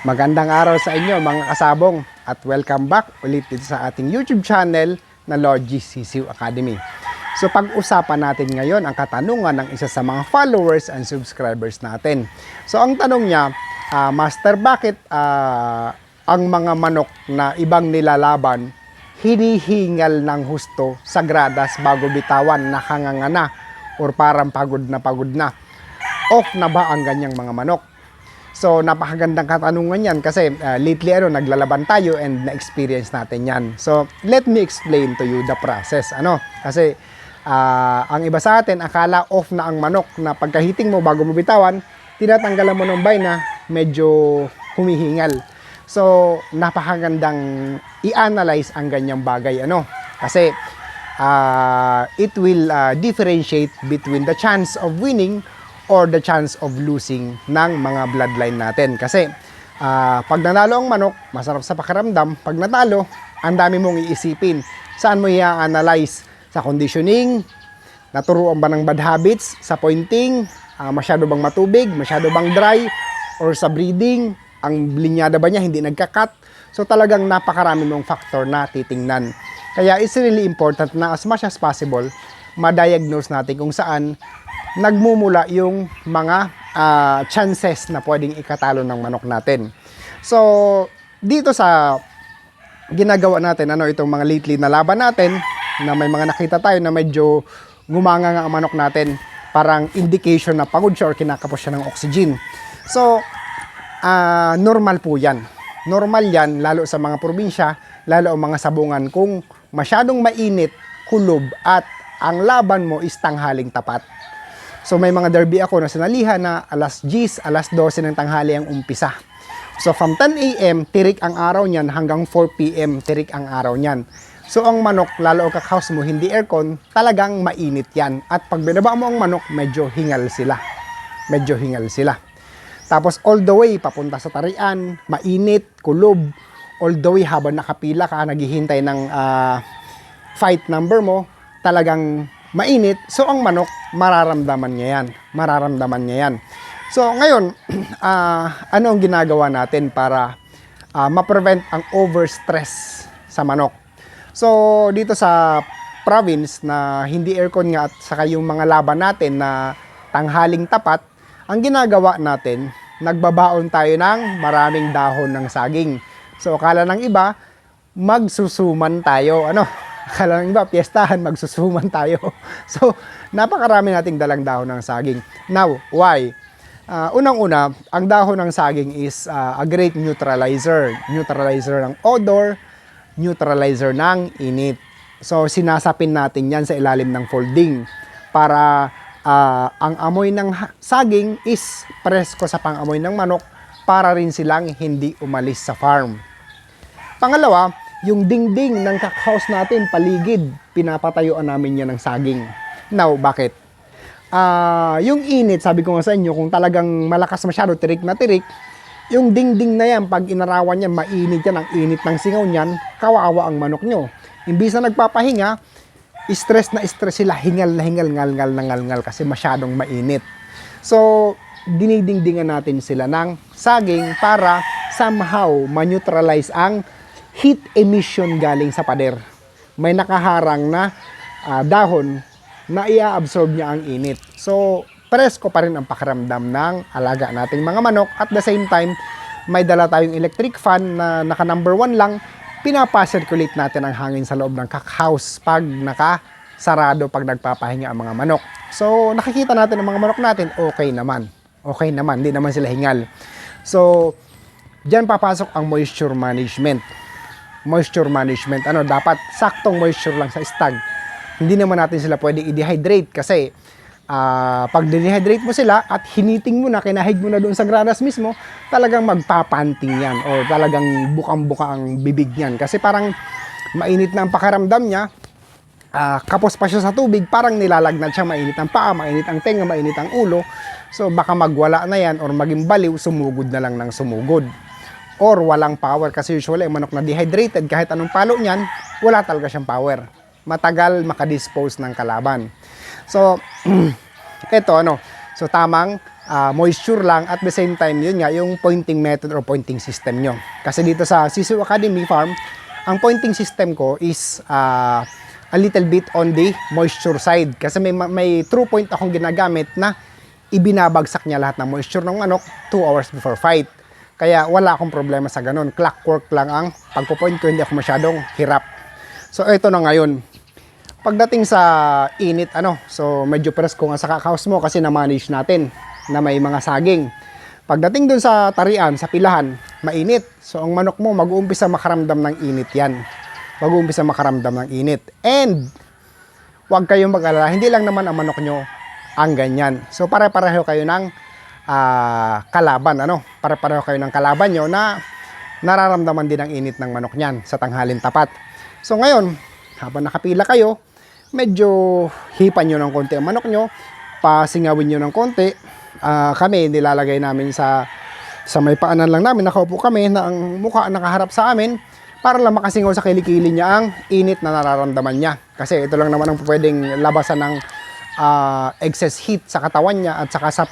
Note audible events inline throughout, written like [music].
Magandang araw sa inyo mga kasabong at welcome back ulit dito sa ating YouTube channel na Logi CCU Academy. So pag-usapan natin ngayon ang katanungan ng isa sa mga followers and subscribers natin. So ang tanong niya, ah, Master, bakit ah, ang mga manok na ibang nilalaban hinihingal ng husto sa gradas bago bitawan nakanganga or parang pagod na pagod na? Off na ba ang ganyang mga manok? So, napakagandang katanungan yan kasi uh, lately ano, naglalaban tayo and na-experience natin yan. So, let me explain to you the process. Ano? Kasi, ah, ang iba sa atin, akala off na ang manok na pagkahiting mo bago mo bitawan, tinatanggalan mo ng bay na medyo humihingal. So, napakagandang i-analyze ang ganyang bagay. Ano? Kasi, ah, it will ah, differentiate between the chance of winning or the chance of losing ng mga bloodline natin. Kasi ah, pag nanalo ang manok, masarap sa pakiramdam. Pag natalo, ang dami mong iisipin. Saan mo i-analyze? Sa conditioning, naturuan ba ng bad habits, sa pointing, ah, masyado bang matubig, masyado bang dry, or sa breeding, ang linyada ba niya hindi nagkakat. So talagang napakarami mong factor na titingnan. Kaya it's really important na as much as possible, ma-diagnose natin kung saan nagmumula yung mga ah, chances na pwedeng ikatalo ng manok natin. So, dito sa ginagawa natin, ano itong mga lately na laban natin, na may mga nakita tayo na medyo gumanga nga ang manok natin, parang indication na pagod siya or kinakapos siya ng oxygen. So, ah, normal po yan. Normal yan, lalo sa mga probinsya, lalo ang mga sabungan, kung masyadong mainit, kulob, at ang laban mo is tanghaling tapat. So may mga derby ako na sinalihan na alas 10, alas 12 ng tanghali ang umpisa. So from 10 a.m. tirik ang araw niyan hanggang 4 p.m. tirik ang araw niyan. So ang manok, lalo ang house mo, hindi aircon, talagang mainit yan. At pag binaba mo ang manok, medyo hingal sila. Medyo hingal sila. Tapos all the way papunta sa tarian, mainit, kulob, all the way habang nakapila ka, naghihintay ng ah, fight number mo, talagang mainit. So ang manok, mararamdaman niya yan. Mararamdaman niya yan. So ngayon, [clears throat] ah, ano ang ginagawa natin para ah, ma-prevent ang overstress sa manok? So dito sa province na hindi aircon nga at saka yung mga laban natin na tanghaling tapat, ang ginagawa natin, nagbabaon tayo ng maraming dahon ng saging. So akala ng iba, magsusuman tayo. Ano? Akala ng iba, piyestahan, magsusuman tayo. [laughs] So, napakarami nating dalang dahon ng saging. Now, why? Ah, unang-una, ang dahon ng saging is ah, a great neutralizer. Neutralizer ng odor, neutralizer ng init. So, sinasapin natin yan sa ilalim ng folding para ah, ang amoy ng saging is presko sa pang-amoy ng manok para rin silang hindi umalis sa farm. Pangalawa, yung dingding ng cookhouse natin, paligid, pinapatayuan namin yan ng saging. Now, bakit? Ah, yung init, sabi ko nga sa inyo, kung talagang malakas masyado, tirik na tirik, yung dingding na yan, pag inarawan yan, mainit yan, ang init ng singaw niyan, kawawa ang manok nyo. Imbis na nagpapahinga, stress na stress sila, hingal na hingal, ngal-ngal na ngal-ngal kasi masyadong mainit. So, dinidingdingan natin sila ng saging para somehow ma-neutralize ang heat emission galing sa pader. May nakaharang na ah, dahon na i-absorb niya ang init. So, presko pa rin ang pakiramdam ng alaga nating mga manok. At the same time, may dala tayong electric fan na naka number one lang. Pinapa-circulate natin ang hangin sa loob ng cookhouse pag nakasarado pag nagpapahinga ang mga manok. So, nakikita natin ang mga manok natin, okay naman. Okay naman, hindi naman sila hingal. So, Diyan papasok ang moisture management. Moisture management, ano, dapat saktong moisture lang sa stag. Hindi naman natin sila pwedeng i-dehydrate kasi ah, pag dehydrate mo sila at hiniting mo na, kinahig mo na doon sa granas mismo, talagang magpapanting yan o talagang bukang-buka ang bibig niyan. Kasi parang mainit na ang pakiramdam niya, ah, kapos pa siya sa tubig, parang nilalagnat siya, mainit ang paa, mainit ang tenga, mainit ang ulo. So baka magwala na yan or maging baliw, sumugod na lang ng sumugod. Or walang power kasi usually ang manok na dehydrated kahit anong palo niyan, wala talaga siyang power. Matagal makadispose ng kalaban. So, [clears throat] eto ano, so tamang ah, moisture lang at the same time yun nga yung pointing method or pointing system nyo. Kasi dito sa Sisu Academy Farm, ang pointing system ko is ah, a little bit on the moisture side kasi may may true point akong ginagamit na ibinabagsak niya lahat ng moisture ng manok 2 hours before fight. Kaya wala akong problema sa ganun. Clockwork lang ang pagpo-point ko, hindi ako masyadong hirap. So ito na ngayon. Pagdating sa init, ano, so medyo presko nga sa kakaos mo kasi na-manage natin na may mga saging. Pagdating dun sa tarian, sa pilahan, mainit. So ang manok mo, mag-uumpisa makaramdam ng init yan. Mag-uumpisa makaramdam ng init. And, huwag kayong mag-alala, hindi lang naman ang manok nyo ang ganyan. So pare-pareho kayo ng ah, kalaban, ano? Pare-pareho kayo ng kalaban nyo na nararamdaman din ang init ng manok niyan sa tanghalin tapat. So ngayon, habang nakapila kayo, medyo hipan nyo ng konti ang manok nyo, pasingawin nyo ng konti. Ah, kami, nilalagay namin sa sa may paanan lang namin, nakaupo kami na ang mukha nakaharap sa amin para lang makasingaw sa kilikili niya ang init na nararamdaman niya. Kasi ito lang naman ang pwedeng labasan ng ah, excess heat sa katawan niya at saka sa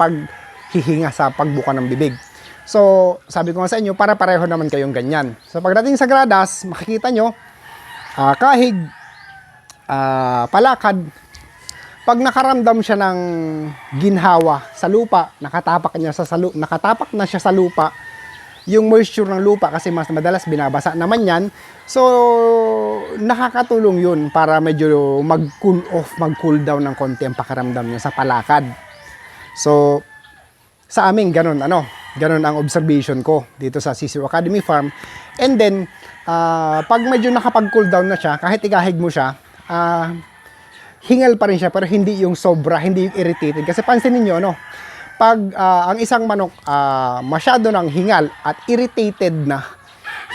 paghihinga sa pagbuka ng bibig. So, sabi ko nga sa inyo, para pareho naman kayong ganyan. So, pagdating sa gradas, makikita nyo, ah, kahig, ah, palakad, pag nakaramdam siya ng ginhawa sa lupa, nakatapak niya sa salu nakatapak na siya sa lupa, yung moisture ng lupa kasi mas madalas binabasa naman yan. So, nakakatulong yun para medyo mag-cool off, mag-cool down ng konti ang pakiramdam niya sa palakad. So, sa amin, ganun, ano, ganun ang observation ko dito sa Sisiu Academy Farm. And then, ah, pag medyo nakapag-cool down na siya, kahit igahig mo siya, ah, hingal pa rin siya pero hindi yung sobra, hindi yung irritated. Kasi pansinin niyo no, pag ah, ang isang manok ah, masyado ng hingal at irritated na,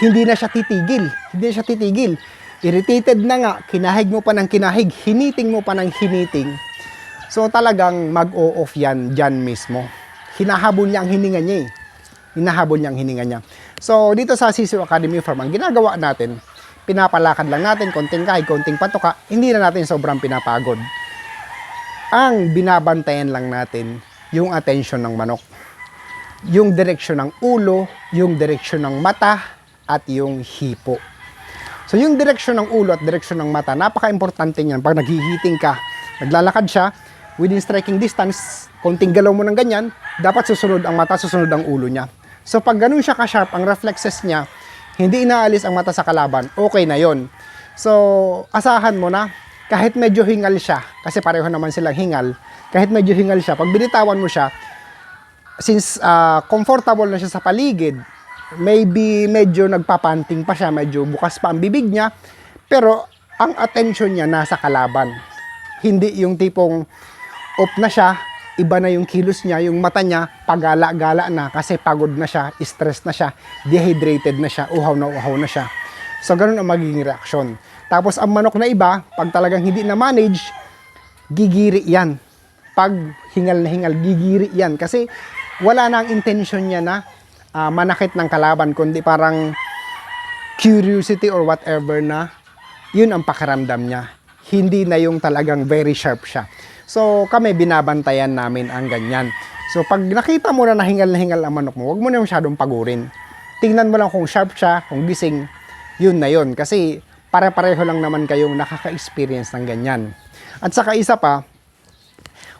hindi na siya titigil. Hindi na siya titigil. Irritated na nga, kinahig mo pa ng kinahig, hiniting mo pa ng hiniting. So talagang mag-o-off yan dyan mismo. Hinahabol niya ang hininga niya eh. Hinahabol niya ang hininga niya. So dito sa Sisu Academy Farm, ang ginagawa natin, pinapalakad lang natin, konting kahig, konting patuka, hindi na natin sobrang pinapagod. Ang binabantayan lang natin, yung attention ng manok. Yung direksyon ng ulo, yung direksyon ng mata, at yung hipo. So yung direksyon ng ulo at direksyon ng mata, napaka-importante niyan. Pag naghihiting ka, naglalakad siya, within striking distance, konting galaw mo ng ganyan, dapat susunod ang mata, susunod ang ulo niya. So pag ganun siya ka-sharp, ang reflexes niya, hindi inaalis ang mata sa kalaban, okay na yon. So, asahan mo na, kahit medyo hingal siya, kasi pareho naman silang hingal, kahit medyo hingal siya, pag binitawan mo siya, since ah, comfortable na siya sa paligid, maybe medyo nagpapanting pa siya, medyo bukas pa ang bibig niya, pero ang attention niya nasa kalaban. Hindi yung tipong off na siya, iba na yung kilos niya, yung mata niya, pagala-gala na kasi pagod na siya, stress na siya, dehydrated na siya, uhaw na uhaw na siya. So, ganun ang magiging reaksyon. Tapos, ang manok na iba, pag talagang hindi na manage, gigiri yan. Pag hingal na hingal, gigiri yan. Kasi, wala na ang intention niya na ah, manakit ng kalaban, kundi parang curiosity or whatever na yun ang pakiramdam niya. Hindi na yung talagang very sharp siya. So, kami binabantayan namin ang ganyan. So, pag nakita mo na nahingal na hingal ang manok mo, huwag mo na masyadong pagurin. Tingnan mo lang kung sharp siya, kung gising, yun na yun. Kasi pare-pareho lang naman kayong nakaka-experience ng ganyan. At saka isa pa,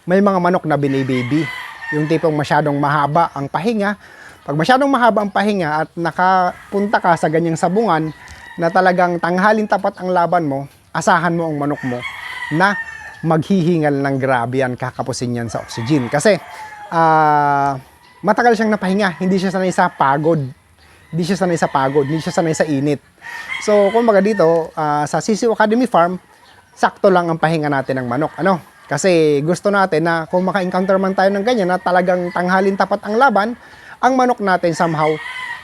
may mga manok na binibaby. Yung tipong masyadong mahaba ang pahinga. Pag masyadong mahaba ang pahinga at nakapunta ka sa ganyang sabungan na talagang tanghalin tapat ang laban mo, asahan mo ang manok mo na maghihingal ng grabe yan, kakapusin yan sa oxygen. Kasi ah, matagal siyang napahinga, hindi siya sanay sa pagod. Hindi siya sanay sa pagod, hindi siya sanay sa init. So, kumbaga dito, ah, sa Sisiu Academy Farm, sakto lang ang pahinga natin ng manok. Ano? Kasi gusto natin na kung maka-encounter man tayo ng ganyan na talagang tanghalin tapat ang laban, ang manok natin somehow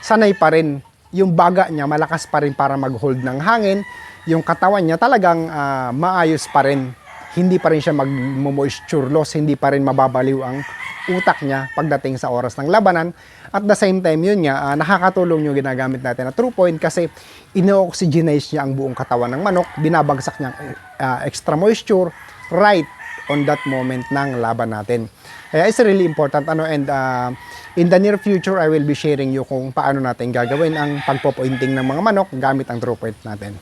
sanay pa rin. Yung baga niya malakas pa rin para mag-hold ng hangin. Yung katawan niya talagang ah, maayos pa rin. Hindi pa rin siya mag-moisture hindi pa rin mababaliw ang utak niya pagdating sa oras ng labanan. At the same time, yun nga, ah, nakakatulong yung ginagamit natin na true point kasi ino-oxygenize niya ang buong katawan ng manok, binabagsak niya ang ah, extra moisture right on that moment ng laban natin. Kaya it's really important ano and uh, in the near future I will be sharing you kung paano natin gagawin ang pagpo-pointing ng mga manok gamit ang draw point natin.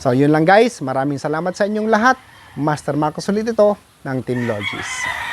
So yun lang guys, maraming salamat sa inyong lahat. Master Marcos ulit ito ng Team Logis.